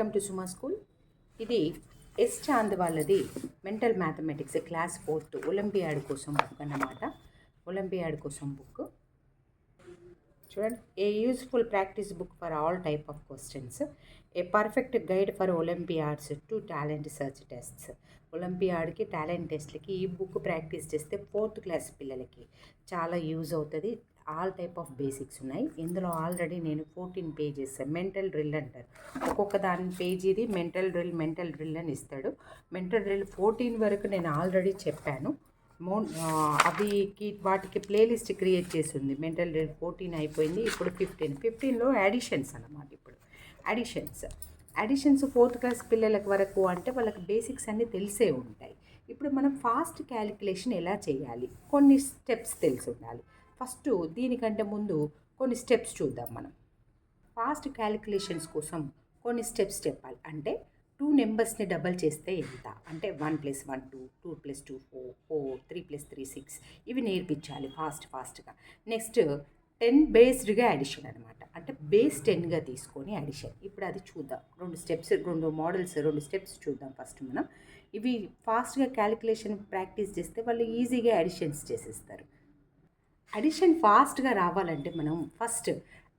Welcome to Suma school ఇది S Chand వాళ్ళది mental mathematics class fourth olympiad కోసం బుక్ అన్నమాట. ఒలింపియాడ్ కోసం బుక్ చూడండి a useful practice book for all type of questions a perfect guide for olympiads to talent search tests ఒలింపియాడ్కి talent టెస్ట్లకి ఈ book practice చేస్తే fourth class పిల్లలకి చాలా use అవుతుంది. ఆల్ టైప్ ఆఫ్ బేసిక్స్ ఉన్నాయి. ఇందులో ఆల్రెడీ నేను ఫోర్టీన్ పేజెస్ మెంటల్ డ్రిల్ అంటారు. ఒక్కొక్క దాని పేజీది మెంటల్ డ్రిల్ మెంటల్ డ్రిల్ అని ఇస్తాడు. మెంటల్ డ్రిల్ ఫోర్టీన్ వరకు నేను ఆల్రెడీ చెప్పాను. మో అది వాటికి ప్లేలిస్ట్ క్రియేట్ చేసింది మెంటల్ డ్రిల్ ఫోర్టీన్ అయిపోయింది ఇప్పుడు ఫిఫ్టీన్. ఫిఫ్టీన్లో యాడిషన్స్ అన్నమాట ఇప్పుడు. యాడిషన్స్ అడిషన్స్ ఫోర్త్ క్లాస్ పిల్లలకు వరకు అంటే వాళ్ళకి బేసిక్స్ అన్నీ తెలిసే ఉంటాయి. ఇప్పుడు మనం ఫాస్ట్ క్యాలిక్యులేషన్ ఎలా చేయాలి? కొన్ని స్టెప్స్ తెలిసి ఉండాలి. ఫస్ట్ దీనికంటే ముందు కొన్ని స్టెప్స్ చూద్దాం మనం. ఫాస్ట్ క్యాలిక్యులేషన్స్ కోసం కొన్ని స్టెప్స్ చెప్పాలి. అంటే టూ నెంబర్స్ని డబల్ చేస్తే ఎంత? అంటే one plus one two two plus two four four three plus three six. ఇవి నేర్పించాలి ఫాస్ట్ ఫాస్ట్గా. నెక్స్ట్ టెన్ బేస్డ్గా అడిషన్ అనమాట అంటే బేస్ టెన్గా తీసుకొని అడిషన్. ఇప్పుడు అది చూద్దాం. రెండు స్టెప్స్ రెండు మోడల్స్ రెండు స్టెప్స్ చూద్దాం ఫస్ట్ మనం. ఇవి ఫాస్ట్గా క్యాలిక్యులేషన్ ప్రాక్టీస్ చేస్తే వాళ్ళు ఈజీగా అడిషన్స్ చేసేస్తారు. అడిషన్ ఫాస్ట్గా రావాలంటే మనం ఫస్ట్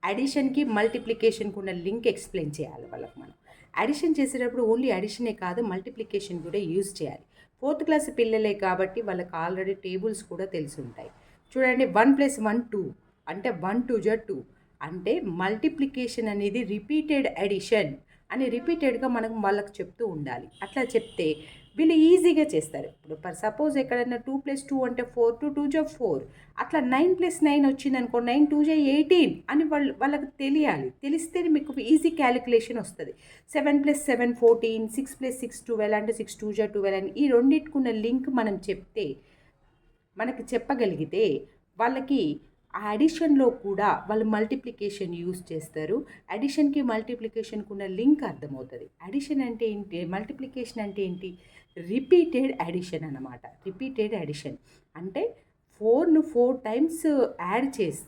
అడిషన్కి మల్టిప్లికేషన్కి ఉన్న లింక్ ఎక్స్ప్లెయిన్ చేయాలి వాళ్ళకి మనం. అడిషన్ చేసేటప్పుడు ఓన్లీ అడిషనే కాదు మల్టిప్లికేషన్ కూడా యూజ్ చేయాలి. ఫోర్త్ క్లాస్ పిల్లలే కాబట్టి వాళ్ళకి ఆల్రెడీ టేబుల్స్ కూడా తెలిసి ఉంటాయి చూడండి వన్ ప్లస్ వన్ టూ అంటే వన్ టూ జ టూ అంటే మల్టిప్లికేషన్ అనేది రిపీటెడ్ అడిషన్ అని రిపీటెడ్గా మనం వాళ్ళకి చెప్తూ ఉండాలి. అట్లా చెప్తే వీళ్ళు ఈజీగా చేస్తారు. ఇప్పుడు పర్ సపోజ్ ఎక్కడైనా టూ ప్లస్ టూ అంటే ఫోర్ టూ టూ జా ఫోర్ అట్లా నైన్ ప్లస్ నైన్ వచ్చింది అనుకో నైన్ టూ జా ఎయిటీన్ అని వాళ్ళు వాళ్ళకి తెలియాలి. తెలిస్తే మీకు ఈజీ క్యాలిక్యులేషన్ వస్తుంది. Seven plus seven fourteen six plus six twelve అంటే సిక్స్ టూ జా ట్వెల్వ్ అని ఈ రెండింటికున్న లింక్ మనం చెప్తే మనకి చెప్పగలిగితే వాళ్ళకి ఆ అడిషన్లో కూడా వాళ్ళు మల్టిప్లికేషన్ యూస్ చేస్తారు. అడిషన్కి మల్టిప్లికేషన్కి ఉన్న లింక్ అర్థమవుతుంది. అడిషన్ అంటే ఏంటి? మల్టిప్లికేషన్ అంటే ఏంటి? రిపీటెడ్ అడిషన్ అన్నమాట. Repeated addition. అంటే ఫోర్ను ఫోర్ టైమ్స్ యాడ్ చేసి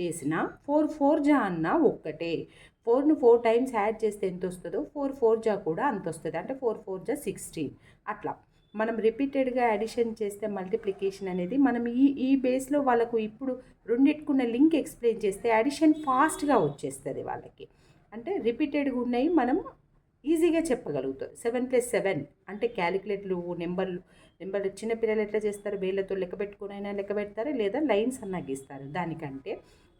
చేసిన ఫోర్ ఫోర్ జా అన్న ఒక్కటే. ఫోర్ను ఫోర్ టైమ్స్ యాడ్ చేస్తే ఎంత వస్తుందో ఫోర్ ఫోర్ జా కూడా అంత వస్తుంది అంటే ఫోర్ ఫోర్ జా సిక్స్టీన్. అట్లా. మనం రిపీటెడ్గా అడిషన్ చేస్తే మల్టిప్లికేషన్ అనేది మనం ఈ ఈ బేస్లో వాళ్ళకు ఇప్పుడు రెండిట్టుకున్న లింక్ ఎక్స్ప్లెయిన్ చేస్తే అడిషన్ ఫాస్ట్గా వచ్చేస్తుంది వాళ్ళకి. అంటే రిపీటెడ్గా ఉన్నాయి మనం ఈజీగా చెప్పగలుగుతాం. సెవెన్ ప్లస్ సెవెన్ అంటే క్యాలిక్యులేట్లు నెంబర్లు నెంబర్లు చిన్నపిల్లలు ఎట్లా చేస్తారు? వేళ్ళతో లెక్క పెట్టుకునైనా లెక్క పెడతారు? లేదా లైన్స్ అన్నా గీస్తారు? దానికంటే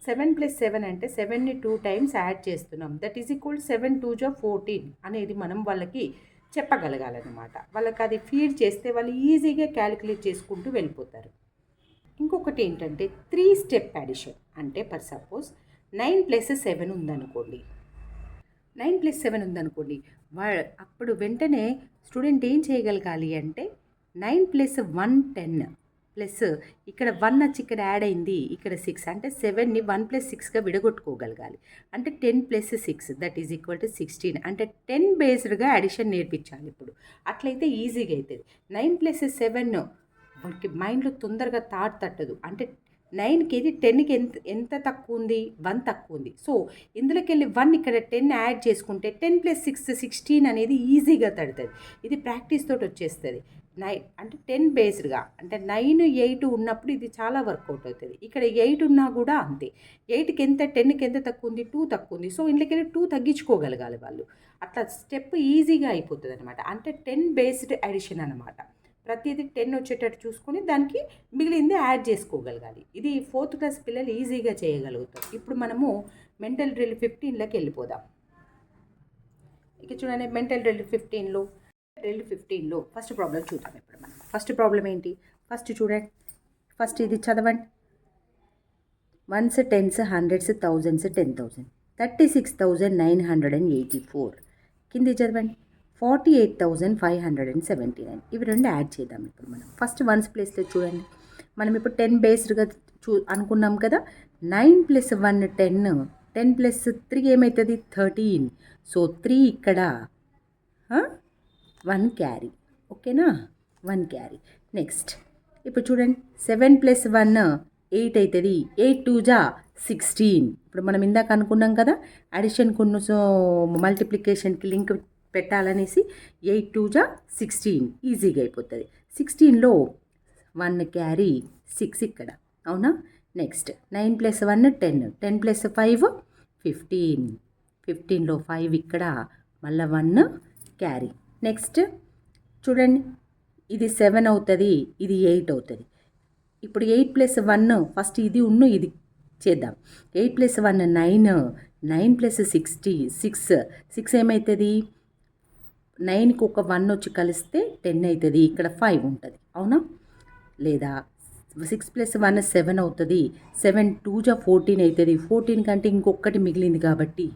సెవెన్ ప్లస్ సెవెన్ అంటే సెవెన్ని టూ టైమ్స్ యాడ్ చేస్తున్నాం. That is equal seven two జా ఫోర్టీన్ అనేది మనం వాళ్ళకి చెప్పగలగాలన్నమాట. వాళ్ళకి అది ఫీడ్ చేస్తే వాళ్ళు ఈజీగా క్యాలిక్యులేట్ చేసుకుంటూ వెళ్ళిపోతారు. ఇంకొకటి ఏంటంటే త్రీ స్టెప్ అడిషన్ అంటే for suppose nine plus seven ఉందనుకోండి. నైన్ ప్లస్ సెవెన్ ఉందనుకోండి వా అప్పుడు వెంటనే స్టూడెంట్ ఏం చేయగలగాలి అంటే nine plus one ten plus ఇక్కడ వన్ వచ్చి ఇక్కడ యాడ్ అయింది ఇక్కడ సిక్స్ అంటే సెవెన్ని వన్ ప్లస్ సిక్స్గా విడగొట్టుకోగలగాలి. అంటే ten plus six that is equal to sixteen అంటే టెన్ బేస్డ్గా అడిషన్ నేర్పించాలి ఇప్పుడు. అట్లయితే ఈజీగా అవుతుంది నైన్ ప్లస్ సెవెన్ మనకి మైండ్లో తొందరగా థాట్ తట్టదు. అంటే నైన్కి ఇది టెన్కి ఎంత ఎంత తక్కువ ఉంది వన్ తక్కువ ఉంది సో ఇందులోకి వెళ్ళి వన్ ఇక్కడ టెన్ యాడ్ చేసుకుంటే టెన్ ప్లస్ సిక్స్ సిక్స్టీన్ అనేది ఈజీగా తడుతుంది. ఇది ప్రాక్టీస్ తోటి వచ్చేస్తుంది. నైన్ అంటే టెన్ బేస్డ్గా అంటే నైన్ ఎయిట్ ఉన్నప్పుడు ఇది చాలా వర్కౌట్ అవుతుంది. ఇక్కడ ఎయిట్ ఉన్నా కూడా అంతే. ఎయిట్కి ఎంత టెన్కి ఎంత తక్కువ ఉంది టూ తక్కువ ఉంది సో ఇంట్లోకి టూ తగ్గించుకోగలగాలి వాళ్ళు. అట్లా స్టెప్ ఈజీగా అయిపోతుంది అనమాట అంటే టెన్ బేస్డ్ అడిషన్ అనమాట ప్రతిదీ టెన్ వచ్చేటట్టు చూసుకొని దానికి మిగిలింది యాడ్ చేసుకోగలగాలి. ఇది ఫోర్త్ క్లాస్ పిల్లలు ఈజీగా చేయగలుగుతారు. ఇప్పుడు మనము మెంటల్ డ్రిల్ ఫిఫ్టీన్లోకి వెళ్ళిపోదాం. ఇక చూడండి మెంటల్ డ్రిల్ ఫిఫ్టీన్లో డ్రిల్ ఫిఫ్టీన్లో. ఫస్ట్ ప్రాబ్లం చూద్దాం ఇప్పుడు మనం. ఫస్ట్ ప్రాబ్లం ఏంటి? ఫస్ట్ చూడండి. ఫస్ట్ ఇది చదవండి. Ones tens hundreds thousands ten thousand. Thirty six thousand nine hundred and eighty four. కింది చదవండి. Forty eight thousand five hundred and seventy nine. ఇవి రెండు యాడ్ చేద్దాం ఇప్పుడు మనం. ఫస్ట్ వన్స్ ప్లేస్లో చూడండి. మనం ఇప్పుడు టెన్ బేస్డ్గా చూ అనుకున్నాం కదా. Nine plus one ten ten plus three ఏమవుతుంది థర్టీన్. సో త్రీ ఇక్కడ వన్ క్యారీ. ఓకేనా? One carry. నెక్స్ట్. ఇప్పుడు చూడండి. సెవెన్ ప్లస్ వన్ ఎయిట్ అవుతుంది ఎయిట్ టూ జా సిక్స్టీన్. ఇప్పుడు మనం ఇందాక అనుకున్నాం కదా. అడిషన్ కొన్ని సో మల్టిప్లికేషన్కి లింక్ పెట్టాలనేసి ఎయిట్ టూ జా సిక్స్టీన్. ఈజీగా అయిపోతుంది. సిక్స్టీన్లో వన్ క్యారీ సిక్స్ ఇక్కడ. అవునా? Next. Nine plus one ten. Ten plus five fifteen. ఫిఫ్టీన్లో ఫైవ్ ఇక్కడ. మళ్ళీ వన్ క్యారీ. నెక్స్ట్ చూడండి. ఇది సెవెన్ అవుతుంది. ఇది ఎయిట్ అవుతుంది. ఇప్పుడు ఎయిట్ ప్లస్ వన్ ఫస్ట్ ఇది ఉన్ను ఇది చేద్దాం. Eight plus one nine. Nine plus sixty. Six. Six ఏమవుతుంది నైన్కి ఒక వన్ వచ్చి కలిస్తే టెన్ అవుతుంది ఇక్కడ ఫైవ్ ఉంటుంది. అవునా? లేదా సిక్స్ ప్లస్ వన్ సెవెన్ అవుతుంది సెవెన్ టూ జా ఫోర్టీన్ అవుతుంది. ఫోర్టీన్ కంటే ఇంకొకటి మిగిలింది కాబట్టి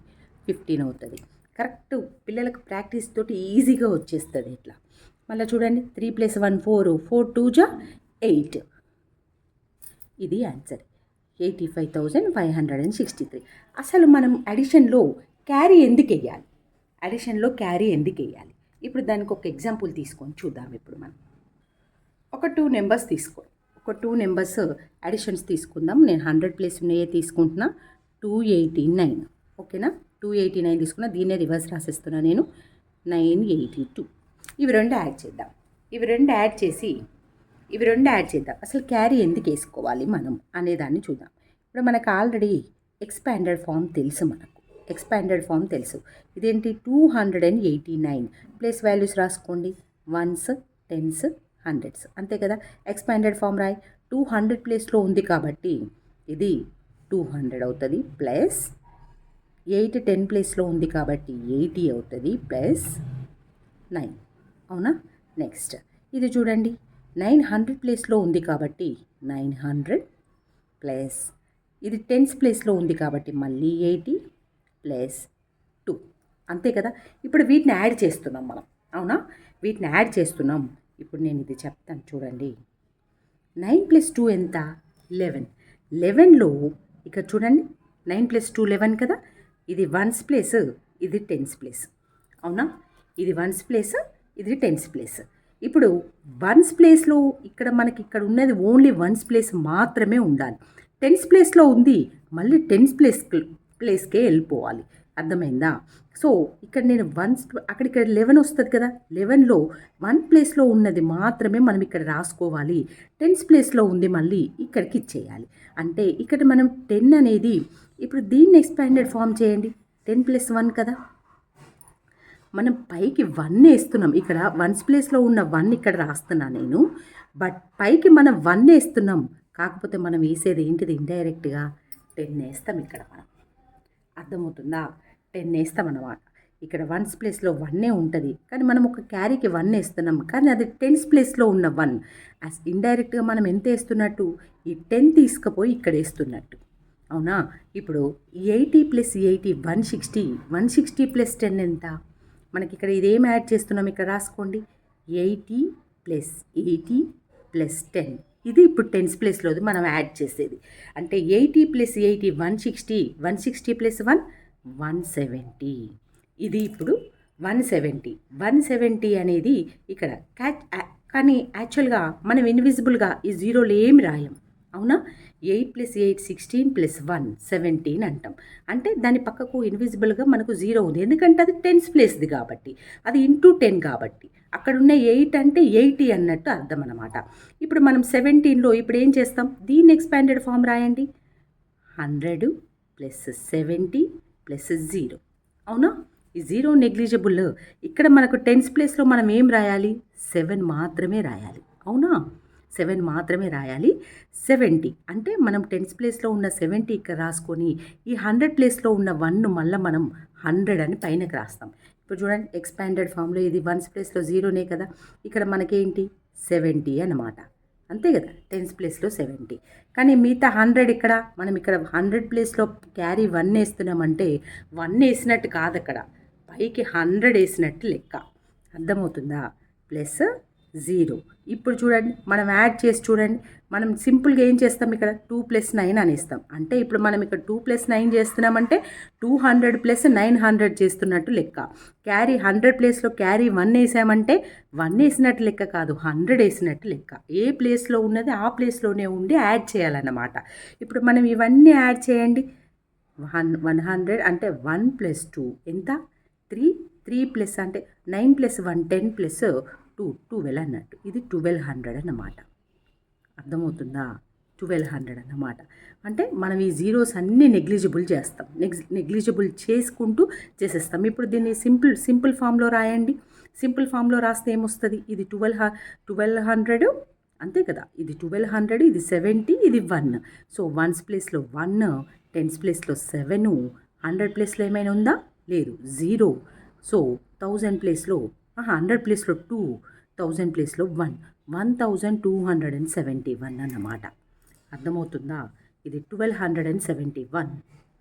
ఫిఫ్టీన్ అవుతుంది. కరెక్ట్ పిల్లలకు ప్రాక్టీస్ తోటి ఈజీగా వచ్చేస్తుంది ఇట్లా. మళ్ళీ చూడండి three plus one four four two జా ఎయిట్. ఇది answer. Eighty five thousand five hundred and sixty three. అసలు మనం అడిషన్లో క్యారీ ఎందుకు వేయాలి అడిషన్లో క్యారీ ఎందుకు వేయాలి ఇప్పుడు దానికి ఒక ఎగ్జాంపుల్ తీసుకొని చూద్దాం ఇప్పుడు మనం. ఒక టూ నెంబర్స్ తీసుకో ఒక టూ నెంబర్స్ అడిషన్స్ తీసుకుందాం. నేను హండ్రెడ్ ప్లేస్ ఉన్నాయే తీసుకుంటున్నా. టూ ఎయిటీ నైన్ ఓకేనా? టూ ఎయిటీ నైన్ తీసుకున్నా. దీన్నే రివర్స్ రాసేస్తున్నా నేను. నైన్ ఎయిటీ టూ ఇవి రెండు యాడ్ చేద్దాం. ఇవి రెండు యాడ్ చేసి ఇవి రెండు యాడ్ చేద్దాం. అసలు క్యారీ ఎందుకు వేసుకోవాలి మనం అనేదాన్ని చూద్దాం. ఇప్పుడు మనకు ఆల్రెడీ ఎక్స్పాండెడ్ ఫామ్ తెలుసు మనకు. ఎక్స్పాండెడ్ ఫామ్ తెలుసు. ఇదేంటి? Two hundred and eighty nine place values రాసుకోండి. వన్స్ టెన్స్ హండ్రెడ్స్ అంతే కదా? ఎక్స్పాండెడ్ ఫామ్ రాయి. టూ హండ్రెడ్ ప్లేస్లో ఉంది కాబట్టి ఇది టూ హండ్రెడ్ అవుతుంది ప్లస్ ఎయిట్ టెన్ ప్లేస్లో ఉంది కాబట్టి ఎయిటీ అవుతుంది ప్లస్ నైన్ అవునా? నెక్స్ట్ ఇది చూడండి. నైన్ హండ్రెడ్ ప్లేస్లో ఉంది కాబట్టి నైన్ హండ్రెడ్ ప్లస్ ఇది టెన్స్ ప్లేస్లో ఉంది కాబట్టి మళ్ళీ ఎయిటీ ప్లస్ టూ. అంతే కదా? ఇప్పుడు వీటిని యాడ్ చేస్తున్నాం మనం. అవునా? వీటిని యాడ్ చేస్తున్నాం. ఇప్పుడు నేను ఇది చెప్తాను చూడండి. నైన్ ప్లస్ టూ ఎంత? లెవెన్. లెవెన్లో ఇక్కడ చూడండి. నైన్ ప్లస్ టూ లెవెన్ కదా? ఇది వన్స్ ప్లేస్ ఇది టెన్స్ ప్లేస్. అవునా? ఇది వన్స్ ప్లేస్ ఇది టెన్స్ ప్లేస్. ఇప్పుడు వన్స్ ప్లేస్లో ఇక్కడ మనకి ఇక్కడ ఉన్నది ఓన్లీ వన్స్ ప్లేస్ మాత్రమే ఉండాలి. టెన్స్ ప్లేస్లో ఉంది మళ్ళీ టెన్స్ ప్లేస్ ప్లేస్కే వెళ్ళిపోవాలి. అర్థమైందా? సో ఇక్కడ నేను వన్స్ అక్కడ ఇక్కడ లెవెన్ వస్తుంది కదా? లెవెన్లో వన్ ప్లేస్లో ఉన్నది మాత్రమే మనం ఇక్కడ రాసుకోవాలి. టెన్స్ ప్లేస్లో ఉంది మళ్ళీ ఇక్కడికి ఇచ్చేయాలి. అంటే ఇక్కడ మనం టెన్ అనేది ఇప్పుడు దీన్ని ఎక్స్పాండెడ్ ఫామ్ చేయండి. టెన్ ప్లస్ వన్ కదా? మనం పైకి వన్ వేస్తున్నాం ఇక్కడ వన్స్ ప్లేస్లో ఉన్న వన్ ఇక్కడ రాస్తున్నా నేను. బట్ పైకి మనం వన్ వేస్తున్నాం కాకపోతే మనం వేసేది ఏంటిది? ఇండైరెక్ట్గా టెన్ వేస్తాం ఇక్కడ మనం. అర్థమవుతుందా? టెన్ వేస్తాం అనమాట ఇక్కడ వన్స్ ప్లేస్లో వన్నే ఉంటుంది. కానీ మనం ఒక క్యారీకి వన్ వేస్తున్నాం. కానీ అది టెన్స్ ప్లేస్లో ఉన్న వన్. అస్ ఇండైరెక్ట్గా మనం ఎంత వేస్తున్నట్టు? ఈ టెన్ తీసుకుపోయి ఇక్కడ వేస్తున్నట్టు. అవునా? ఇప్పుడు eighty plus eighty one sixty. One sixty plus ten ఎంత? మనకి ఇక్కడ ఇదేం యాడ్ చేస్తున్నాం? ఇక్కడ రాసుకోండి. Eighty plus eighty plus ten. ఇది ఇప్పుడు టెన్స్ ప్లేస్లో మనం యాడ్ చేసేది. అంటే eighty plus eighty one sixty one sixty plus one one seventy ఇది ఇప్పుడు వన్ సెవెంటీ వన్ సెవెంటీ అనేది ఇక్కడ క్యాచ్ కానీ యాక్చువల్గా మనం ఇన్విజిబుల్గా ఈ జీరోలో ఏమి రాయం? అవునా? Eight plus eight sixteen plus one seventeen అంటాం. అంటే దాని పక్కకు ఇన్విజిబుల్గా మనకు జీరో ఉంది. ఎందుకంటే అది టెన్స్ ప్లేస్ది కాబట్టి. అది ఇంటూ టెన్ కాబట్టి. అక్కడ ఉన్న ఎయిట్ అంటే ఎయిటీ అన్నట్టు అర్థం అనమాట ఇప్పుడు మనం సెవెంటీన్లో ఇప్పుడు ఏం చేస్తాం? దీన్ని ఎక్స్పాండెడ్ ఫామ్ రాయండి. Hundred plus seventy plus zero. అవునా? ఈ జీరో నెగ్లిజిబుల్. ఇక్కడ మనకు టెన్స్ ప్లేస్లో మనం ఏం రాయాలి? సెవెన్ మాత్రమే రాయాలి. అవునా? సెవెన్ మాత్రమే రాయాలి. సెవెంటీ అంటే మనం టెన్స్ ప్లేస్లో ఉన్న సెవెంటీ ఇక్కడ రాసుకొని ఈ హండ్రెడ్ ప్లేస్లో ఉన్న వన్ మళ్ళీ మనం హండ్రెడ్ అని పైనకి రాస్తాం. ఇప్పుడు చూడండి ఎక్స్పాండెడ్ ఫామ్లో ఇది వన్స్ ప్లేస్లో జీరోనే కదా. ఇక్కడ మనకేంటి? సెవెంటీ అన్నమాట. అంతే కదా టెన్స్ ప్లేస్లో సెవెంటీ. కానీ మిగతా హండ్రెడ్ ఇక్కడ మనం ఇక్కడ హండ్రెడ్ ప్లేస్లో క్యారీ వన్ వేస్తున్నామంటే వన్ వేసినట్టు కాదు అక్కడ పైకి హండ్రెడ్ వేసినట్టు లెక్క. అర్థమవుతుందా? Plus zero. ఇప్పుడు చూడండి మనం యాడ్ చేసి చూడండి మనం సింపుల్గా ఏం చేస్తాం ఇక్కడ? టూ ప్లస్ నైన్ అని ఇస్తాం అంటే ఇప్పుడు మనం ఇక్కడ టూ ప్లస్ నైన్ చేస్తున్నామంటే two hundred plus nine hundred చేస్తున్నట్టు లెక్క. క్యారీ హండ్రెడ్ ప్లేస్లో క్యారీ వన్ వేసామంటే వన్ వేసినట్టు లెక్క కాదు హండ్రెడ్ వేసినట్టు లెక్క. ఏ ప్లేస్లో ఉన్నది ఆ ప్లేస్లోనే ఉండి యాడ్ చేయాలన్నమాట. ఇప్పుడు మనం ఇవన్నీ యాడ్ చేయండి. వన్ వన్ హండ్రెడ్ అంటే వన్ ప్లస్ టూ ఎంత? త్రీ త్రీ ప్లస్ అంటే nine plus one ten plus two twelve అన్నట్టు. ఇది ట్వెల్వ్ హండ్రెడ్ అన్నమాట. అర్థమవుతుందా? ట్వెల్వ్ హండ్రెడ్ అన్నమాట. అంటే మనం ఈ జీరోస్ అన్నీ నెగ్లిజిబుల్ చేస్తాం. నెగ్ నెగ్లిజిబుల్ చేసుకుంటూ చేసేస్తాం. ఇప్పుడు దీన్ని సింపుల్ సింపుల్ ఫామ్లో రాయండి. సింపుల్ ఫామ్లో రాస్తే ఏమొస్తుంది? ఇది ట్వెల్వ్ ట్వెల్వ్ హండ్రెడ్. అంతే కదా? ఇది ట్వెల్వ్ హండ్రెడ్ ఇది సెవెంటీ ఇది వన్. సో వన్స్ ప్లేస్లో వన్ టెన్స్ ప్లేస్లో సెవెను. హండ్రెడ్ ప్లేస్లో ఏమైనా ఉందా? లేదు. జీరో. సో థౌజండ్ ప్లేస్లో హండ్రెడ్ ప్లేస్లో టూ థౌజండ్ ప్లేస్లో one. One thousand two hundred and seventy one అన్నమాట. అర్థమవుతుందా? ఇది twelve hundred and seventy one.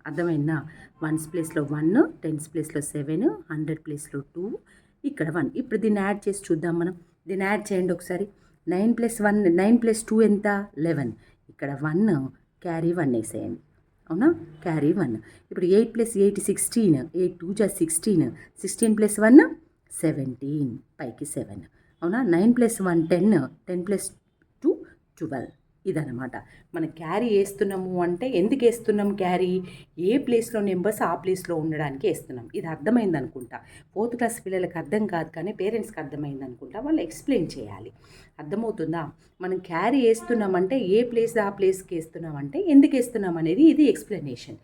అర్థమైందా? వన్స్ ప్లేస్లో వన్ టెన్స్ ప్లేస్లో సెవెన్ హండ్రెడ్ ప్లేస్లో టూ ఇక్కడ వన్. ఇప్పుడు దీన్ని యాడ్ చేసి చూద్దాం మనం. దీన్ని యాడ్ చేయండి ఒకసారి. Nine plus one nine plus two ఎంత? లెవెన్. ఇక్కడ వన్ క్యారీ వన్ వేసేయండి. అవునా? Carry one. ఇప్పుడు eight plus eight sixteen eight two జా sixteen. Sixteen plus one seventeen పైకి సెవెన్ అవునా? Nine plus one ten ten plus two twelve ఇదనమాట మనం క్యారీ వేస్తున్నాము అంటే ఎందుకు వేస్తున్నాం క్యారీ ఏ ప్లేస్లో నెంబర్స్ ఆ ప్లేస్లో ఉండడానికి వేస్తున్నాం. ఇది అర్థమైంది అనుకుంటా. ఫోర్త్ క్లాస్ పిల్లలకు అర్థం కాదు కానీ పేరెంట్స్కి అర్థమైంది అనుకుంటా. వాళ్ళు ఎక్స్ప్లెయిన్ చేయాలి. అర్థమవుతుందా? మనం క్యారీ వేస్తున్నామంటే ఏ ప్లేస్ ఆ ప్లేస్కి వేస్తున్నామంటే ఎందుకు వేస్తున్నాం అనేది ఇది ఎక్స్ప్లెనేషన్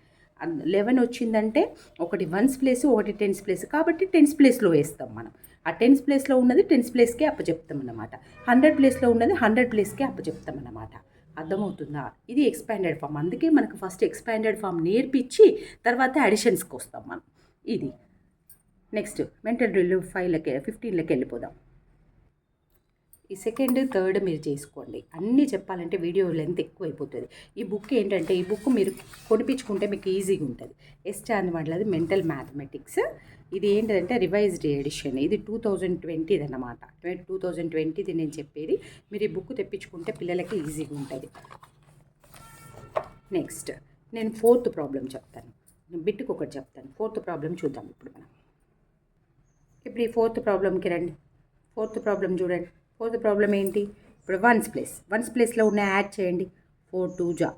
లెవెన్ వచ్చిందంటే ఒకటి వన్స్ ప్లేస్ ఒకటి టెన్స్ ప్లేస్. కాబట్టి టెన్స్ ప్లేస్లో వేస్తాం మనం. ఆ టెన్స్ ప్లేస్లో ఉన్నది టెన్స్ ప్లేస్కే అప్పచెప్తాం అన్నమాట హండ్రెడ్ ప్లేస్లో ఉన్నది హండ్రెడ్ ప్లేస్కే అప్పచెప్తాం అన్నమాట అర్థమవుతుందా? ఇది ఎక్స్పాండెడ్ ఫామ్. అందుకే మనకు ఫస్ట్ ఎక్స్పాండెడ్ ఫామ్ నేర్పించి తర్వాత అడిషన్స్కి వస్తాం మనం. ఇది. నెక్స్ట్ మెంటల్ డ్రిల్ ఫైవ్లకి ఫిఫ్టీన్లకి వెళ్ళిపోదాం ఈ సెకండ్ థర్డ్ మీరు చేసుకోండి. అన్నీ చెప్పాలంటే వీడియో లెంత్ ఎక్కువ అయిపోతుంది ఈ బుక్ ఏంటంటే ఈ బుక్ మీరు కొనిపించుకుంటే మీకు ఈజీగా ఉంటుంది. ఎస్ వాళ్ళది మెంటల్ మ్యాథమెటిక్స్ ఇది ఏంటంటే రివైజ్డ్ ఎడిషన్ ఇది టూ థౌజండ్ ట్వంటీది అనమాట టూ థౌజండ్ ట్వంటీది నేను చెప్పేది. మీరు ఈ బుక్ తెప్పించుకుంటే పిల్లలకి ఈజీగా ఉంటుంది. నెక్స్ట్ నేను ఫోర్త్ ప్రాబ్లం చెప్తాను. బిట్టుకు ఒకటి చెప్తాను. ఫోర్త్ ప్రాబ్లం చూద్దాం ఇప్పుడు మనం. ఇప్పుడు ఈ ఫోర్త్ ప్రాబ్లంకి రండి. ఫోర్త్ ప్రాబ్లం చూడండి. ఫోర్త్ ప్రాబ్లం ఏంటి? ఇప్పుడు వన్స్ ప్లేస్ వన్స్ ప్లేస్లో ఉన్న యాడ్ చేయండి. ఫోర్ టూ జా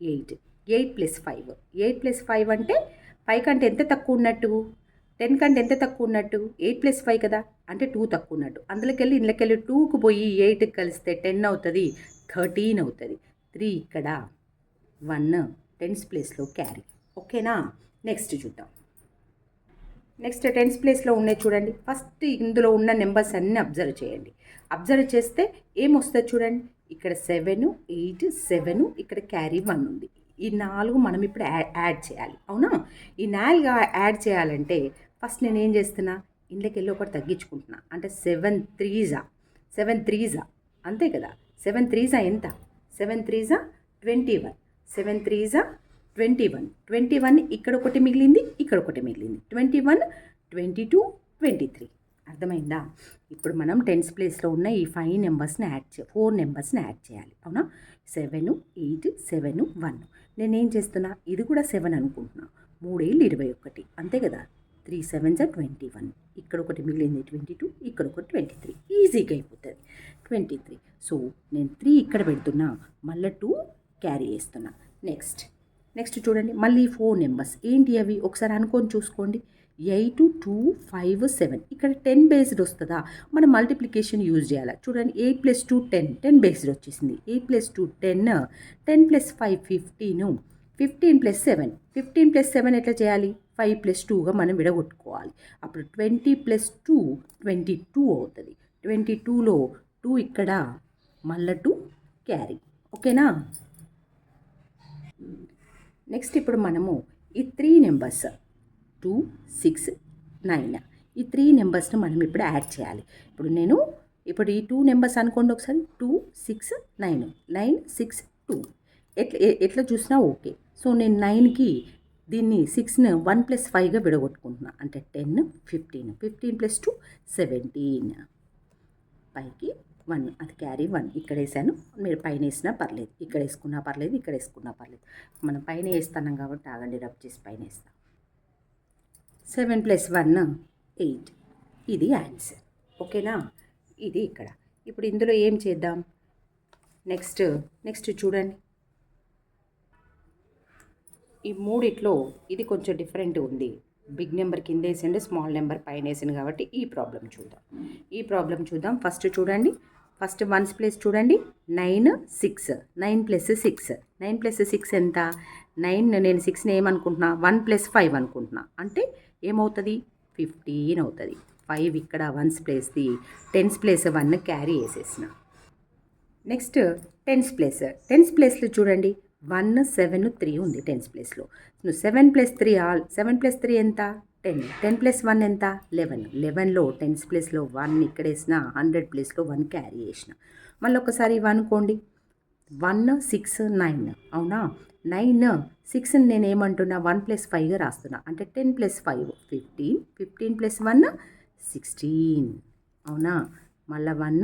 eight eight plus five eight plus five అంటే ఫైవ్ కంటే ఎంత తక్కువ ఉన్నట్టు? టెన్ కంటే ఎంత తక్కువ ఉన్నట్టు? ఎయిట్ ప్లస్ ఫైవ్ కదా? అంటే టూ తక్కువ ఉన్నట్టు. అందులోకి వెళ్ళి ఇందులోకి వెళ్ళి టూకు పోయి ఎయిట్కి కలిస్తే టెన్ అవుతుంది. థర్టీన్ అవుతుంది. త్రీ ఇక్కడ. వన్ టెన్స్ ప్లేస్లో క్యారీ ఓకేనా నెక్స్ట్ చూద్దాం. నెక్స్ట్ టెన్స్ ప్లేస్లో ఉన్నాయి చూడండి. ఫస్ట్ ఇందులో ఉన్న నెంబర్స్ అన్నీ అబ్జర్వ్ చేయండి. అబ్జర్వ్ చేస్తే ఏమొస్తుంది చూడండి? ఇక్కడ సెవెన్ ఎయిట్ సెవెన్ ఇక్కడ క్యారీ వన్ ఉంది. ఈ నాలుగు మనం ఇప్పుడు యాడ్ యాడ్ చేయాలి. అవునా? ఈ నాలుగు యాడ్ చేయాలంటే ఫస్ట్ నేను ఏం చేస్తున్నా? ఇంట్లోకి వెళ్ళి ఒకటి తగ్గించుకుంటున్నా. అంటే సెవెన్ త్రీజా సెవెన్ త్రీజా అంతే కదా? సెవెన్ త్రీజా ఎంత? Seven threes are twenty one seven threes are twenty one twenty one ఇక్కడ ఒకటి మిగిలింది. ఇక్కడ ఒకటి మిగిలింది. Twenty one twenty two twenty three. అర్థమైందా? ఇప్పుడు మనం టెన్స్ ప్లేస్లో ఉన్న ఈ ఫైవ్ నెంబర్స్ని యాడ్ చే ఫోర్ నెంబర్స్ని యాడ్ చేయాలి. అవునా? Seven eight seven one. నేనేం చేస్తున్నా? ఇది కూడా సెవెన్ అనుకుంటున్నా. మూడేళ్ళు ఇరవై ఒకటి. అంతే కదా? Three sevens twenty one. ఇక్కడ ఒకటి మిగిలింది ట్వంటీ టూ ఇక్కడ ఒకటి ట్వంటీ త్రీ. ఈజీగా అయిపోతుంది. Twenty three. సో నేను త్రీ ఇక్కడ పెడుతున్నా. మళ్ళీ టూ క్యారీ చేస్తున్నా. నెక్స్ట్. నెక్స్ట్ చూడండి మళ్ళీ ఫోర్ నెంబర్స్ ఏంటి అవి? ఒకసారి అనుకొని చూసుకోండి. ఎయిట్ టూ ఫైవ్ సెవెన్ ఇక్కడ టెన్ బేస్డ్ వస్తుందా? మనం మల్టిప్లికేషన్ యూజ్ చేయాలి? చూడండి eight plus two ten ten based వచ్చేసింది. Eight plus two ten ten plus five fifteen fifteen plus seven fifteen plus seven ఎట్లా చేయాలి? ఫైవ్ ప్లస్ టూగా మనం విడగొట్టుకోవాలి. అప్పుడు twenty plus two twenty two అవుతుంది. ట్వంటీ టూలో టూ ఇక్కడ మళ్ళీ టూ క్యారీ ఓకేనా నెక్స్ట్ ఇప్పుడు మనము ఈ three numbers two six nine ఈ త్రీ నెంబర్స్ని మనం ఇప్పుడు యాడ్ చేయాలి. ఇప్పుడు నేను ఇప్పుడు ఈ టూ నెంబర్స్ అనుకోండి ఒకసారి. Two six nine nine six two ఎట్లా ఎట్లా చూసినా ఓకే. సో నేను నైన్కి దీన్ని సిక్స్ని వన్ ప్లస్ ఫైవ్గా విడగొట్టుకుంటున్నా. అంటే ten fifteen fifteen plus two seventeen పైకి వన్ అది క్యారీ వన్. ఇక్కడ వేసాను. మీరు పైన వేసినా పర్లేదు. ఇక్కడ వేసుకున్నా పర్లేదు ఇక్కడ వేసుకున్నా పర్లేదు. మనం పైన వేస్తున్నాం కాబట్టి ఆగండి రబ్ చేసి పైన వేస్తాం. Seven plus one eight. ఇది ఆన్సర్. ఓకేనా? ఇది ఇక్కడ. ఇప్పుడు ఇందులో ఏం చేద్దాం? నెక్స్ట్ నెక్స్ట్ చూడండి. ఈ మూడిట్లో ఇది కొంచెం డిఫరెంట్ ఉంది. బిగ్ నెంబర్ కింద వేసిండు స్మాల్ నెంబర్ పైన వేసింది కాబట్టి ఈ ప్రాబ్లం చూద్దాం. ఈ ప్రాబ్లం చూద్దాం. ఫస్ట్ చూడండి. ఫస్ట్ వన్స్ ప్లేస్ చూడండి. Nine six. Nine plus six. Nine plus six ఎంత? నైన్ నేను సిక్స్ని ఏమనుకుంటున్నా? వన్ ప్లస్ ఫైవ్ అనుకుంటున్నా. అంటే ఏమవుతుంది? ఫిఫ్టీన్ అవుతుంది. ఫైవ్ ఇక్కడ వన్స్ ప్లేస్ది టెన్స్ ప్లేస్ వన్ క్యారీ వేసేసిన నెక్స్ట్ టెన్స్ ప్లేస్. టెన్స్ ప్లేస్లో చూడండి. వన్ సెవెన్ త్రీ ఉంది టెన్స్ ప్లేస్లో నువ్వు seven plus three all seven plus three ఎంత? టెన్. టెన్ ప్లస్ వన్ ఎంత? లెవెన్. లెవెన్లో టెన్స్ ప్లేస్లో వన్ ఇక్కడ వేసిన హండ్రెడ్ ప్లేస్లో వన్ క్యారీ చేసిన. మళ్ళీ ఒకసారి వన్ కోండి. One six nine. అవునా? నైన్ సిక్స్ నేను ఏమంటున్నా వన్ ప్లస్ ఫైవ్గా రాస్తున్నా. అంటే ten plus five fifteen. Fifteen plus one sixteen. అవునా? మళ్ళీ one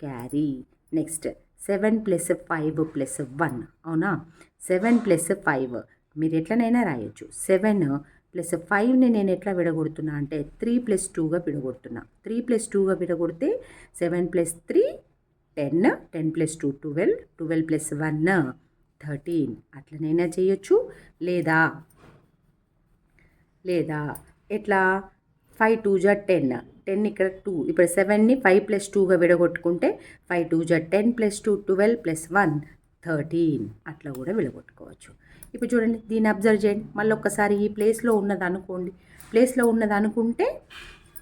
carry. Next seven plus five plus one. అవునా? Seven plus five. మీరు ఎట్లనైనా రాయొచ్చు. సెవెన్ ప్లస్ ఫైవ్ని నేను ఎట్లా విడగొడుతున్నా అంటే త్రీ ప్లస్ టూగా విడగొడుతున్నా. త్రీ ప్లస్ టూగా విడగొడితే seven plus three ten ten plus two twelve twelve plus one thirteen. అట్లనైనా చేయొచ్చు. లేదా లేదా ఎట్లా? ఫైవ్ టూ జా టెన్. టెన్ ఇక్కడ టూ. ఇప్పుడు సెవెన్ని ఫైవ్ ప్లస్ టూగా విడగొట్టుకుంటే ఫైవ్ టూ జా ten plus two twelve plus one thirteen. అట్లా కూడా విడగొట్టుకోవచ్చు. ఇప్పుడు చూడండి దీన్ని అబ్జర్వ్ చేయండి. మళ్ళీ ఒక్కసారి ఈ ప్లేస్లో ఉన్నది అనుకోండి. ప్లేస్లో ఉన్నది అనుకుంటే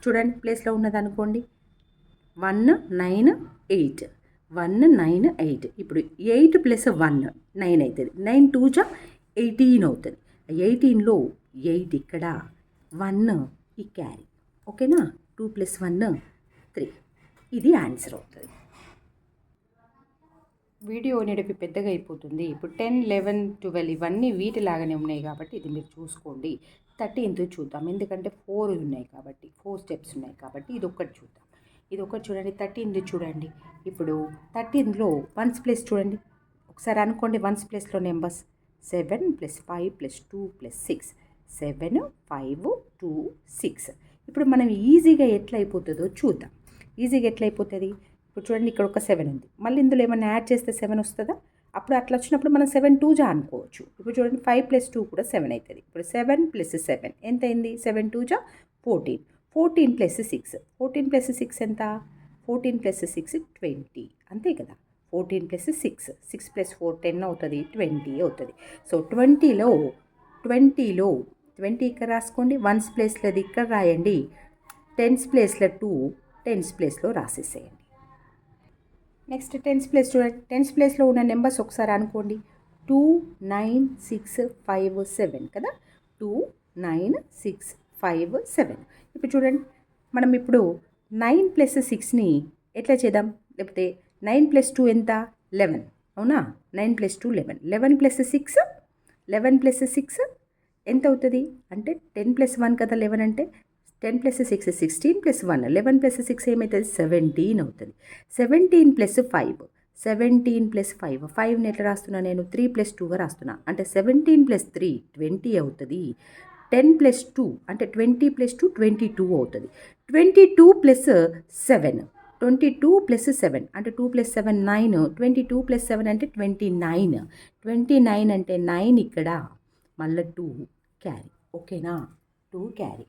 చూడండి ప్లేస్లో ఉన్నది అనుకోండి. One nine eight one nine eight ఇప్పుడు ఎయిట్ ప్లస్ వన్ నైన్ అవుతుంది. నైన్ టూ జా ఎయిటీన్ అవుతుంది. ఎయిటీన్లో ఎయిట్ ఇక్కడ వన్ ఈ క్యారీ ఓకేనా టూ ప్లస్ వన్ త్రీ ఇది ఆన్సర్ అవుతుంది. వీడియో అనేటివి పెద్దగా అయిపోతుంది. ఇప్పుడు టెన్ లెవెన్ ట్వెల్వ్ ఇవన్నీ వీటిలాగానే ఉన్నాయి కాబట్టి ఇది మీరు చూసుకోండి. థర్టీన్త్ చూద్దాం. ఎందుకంటే ఫోర్ ఉన్నాయి కాబట్టి ఫోర్ స్టెప్స్ ఉన్నాయి కాబట్టి ఇది ఒక్కటి చూద్దాం. ఇది ఒకటి చూడండి థర్టీన్త్ చూడండి. ఇప్పుడు థర్టీన్త్లో వన్స్ ప్లేస్ చూడండి. ఒకసారి అనుకోండి వన్స్ ప్లేస్లో numbers. Seven plus five plus two plus six. Seven five two six. ఇప్పుడు మనం ఈజీగా ఎట్లా అయిపోతుందో చూద్దాం. ఈజీగా ఎట్లా అయిపోతుంది ఇప్పుడు చూడండి ఇక్కడ ఒక సెవెన్ ఉంది. మళ్ళీ ఇందులో ఏమైనా యాడ్ చేస్తే సెవెన్ వస్తుందా? అప్పుడు అట్లా వచ్చినప్పుడు మనం సెవెన్ టూ జా అనుకోవచ్చు. ఇప్పుడు చూడండి ఫైవ్ ప్లస్ టూ కూడా సెవెన్ అవుతుంది ఇప్పుడు సెవెన్ ప్లస్ సెవెన్ ఎంత అయింది సెవెన్ టూ జా fourteen fourteen plus six fourteen plus six ఎంత? ఫోర్టీన్ ప్లస్ సిక్స్ ట్వంటీ అంతే కదా? Fourteen plus six six plus four ten అవుతుంది. ట్వంటీ అవుతుంది. సో ట్వంటీలో ట్వంటీలో ట్వంటీ ఇక్కడ రాసుకోండి. వన్స్ ప్లేస్లో ఇక్కడ రాయండి. టెన్స్ ప్లేస్లో టూ టెన్స్ ప్లేస్లో రాసేసేయండి. నెక్స్ట్ టెన్స్ ప్లేస్ చూడండి టెన్స్ ప్లేస్లో ఉన్న నెంబర్స్ ఒకసారి అనుకోండి. Two nine six five seven కదా? Two nine six five seven. ఇప్పుడు చూడండి మనం ఇప్పుడు నైన్ ప్లస్ సిక్స్ని ఎట్లా చేద్దాం? లేకపోతే నైన్ ప్లస్ టూ ఎంత? లెవెన్. అవునా? Nine plus two eleven. Eleven plus six? Eleven plus six ఎంత అవుతుంది? అంటే టెన్ ప్లస్ వన్ కదా లెవెన్ అంటే ten plus six sixteen plus one eleven plus six ఏమవుతుంది సెవెంటీన్ అవుతుంది. Seventeen plus five seventeen plus five five ఎట్లా రాస్తున్నా నేను? త్రీ ప్లస్ టూగా రాస్తున్నా. అంటే సెవెంటీన్ ప్లస్ త్రీ ట్వంటీ అవుతుంది. టెన్ ప్లస్ టూ అంటే twenty plus two twenty two అవుతుంది. Twenty two plus seven twenty two plus seven అంటే two plus seven nine twenty two plus seven అంటే ట్వంటీ నైన్. ట్వంటీ నైన్ అంటే nine ఇక్కడ మళ్ళీ two carry. ఓకేనా? Two carry.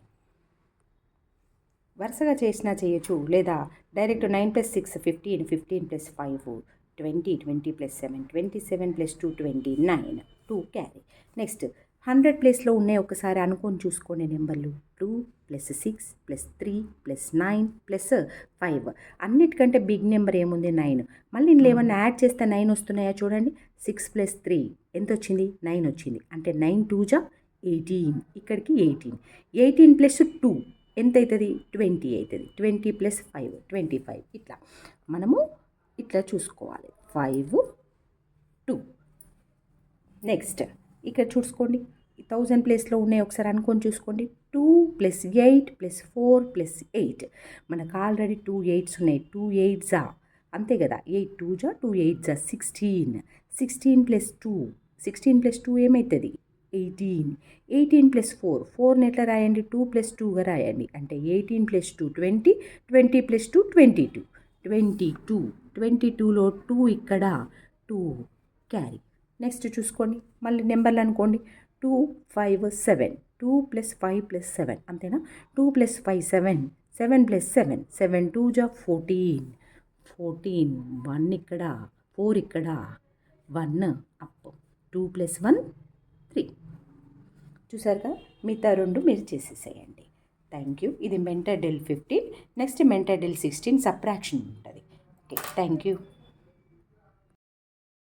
వరుసగా చేసినా చేయొచ్చు. లేదా direct nine plus six fifteen fifteen plus five twenty twenty plus seven twenty seven plus two twenty nine two carry. Next hundred ప్లేస్లో ఉన్నాయి ఒకసారి అనుకొని చూసుకోండి నెంబర్లు. Two plus six plus three plus nine plus five. అన్నిటికంటే big number ఏముంది? Nine. మళ్ళీ ఇందులో ఏమన్నా యాడ్ చేస్తే నైన్ వస్తున్నాయా చూడండి. Six plus three. ఎంత వచ్చింది నైన్ వచ్చింది. అంటే నైన్ టూ జా ఎయిటీన్. ఇక్కడికి ఎయిటీన్. Eighteen plus two. ఎంత అవుతుంది ట్వంటీ అవుతుంది twenty plus five twenty five. ఇట్లా మనము ఇట్లా చూసుకోవాలి. Five two. నెక్స్ట్ ఇక్కడ చూసుకోండి. థౌజండ్ ప్లేస్లో ఉన్నాయి ఒకసారి అనుకొని చూసుకోండి. Two plus eight plus four plus eight. మనకు ఆల్రెడీ టూ ఎయిట్స్ ఉన్నాయి. టూ ఎయిట్సా అంతే కదా? ఎయిట్ టూ జా టూ ఎయిట్ జా? Sixteen. Sixteen plus two. Sixteen plus two ఏమవుతుంది ఎయిటీన్. Eighteen plus four. ఫోర్ని ఎట్లా రాయండి? టూ ప్లస్ టూగా రాయండి. అంటే eighteen plus two twenty twenty plus two twenty two twenty two twenty టూలో టూ ఇక్కడ టూ క్యారీ. నెక్స్ట్ చూసుకోండి. మళ్ళీ నెంబర్లు అనుకోండి. Two five seven. Two plus five plus seven. అంతేనా? Two plus five seven. Seven plus seven. Seven two జా fourteen. Fourteen. One ఇక్కడ. Four ఇక్కడ. One up. Two plus one three. చూసారుగా? మిగతా రెండు మీరు చేసేసేయండి. థ్యాంక్ యూ ఇది mental drill fifteen next mental drill sixteen subtraction ఉంటుంది. Okay thank you